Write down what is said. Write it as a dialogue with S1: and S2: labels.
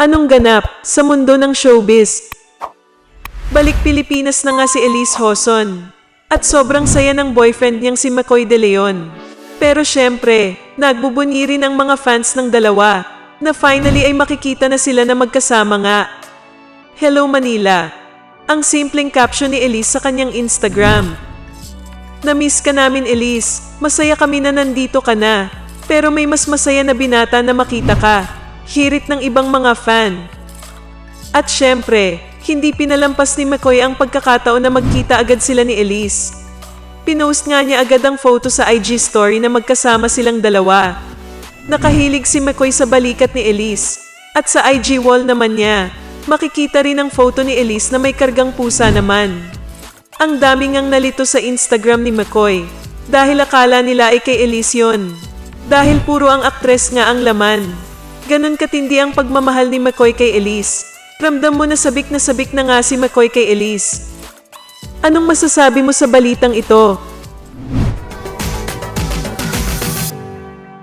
S1: Anong ganap sa mundo ng showbiz? Balik Pilipinas na nga si Elise Hoson. At sobrang saya ng boyfriend niyang si McCoy De Leon. Pero syempre, nagbubunyi rin ang mga fans ng dalawa na finally ay makikita na sila na magkasama nga. Hello Manila. Ang simpleng caption ni Elise sa kanyang Instagram. Na-miss ka namin Elise. Masaya kami na nandito ka na. Pero may mas masaya na binata na makita ka. Hirit ng ibang mga fan. At syempre, hindi pinalampas ni McCoy ang pagkakataon na magkita agad sila ni Elise. Pinost nga niya agad ang photo sa IG story na magkasama silang dalawa. Nakahilig si McCoy sa balikat ni Elise. At sa IG wall naman niya, makikita rin ang photo ni Elise na may kargang pusa naman. Ang daming ang nalito sa Instagram ni McCoy dahil akala nila ay kay Elise yun. Dahil puro ang aktres nga ang laman. Ganon katindi ang pagmamahal ni McCoy kay Elise. Ramdam mo na sabik na sabik na nga si McCoy kay Elise. Anong masasabi mo sa balitang ito?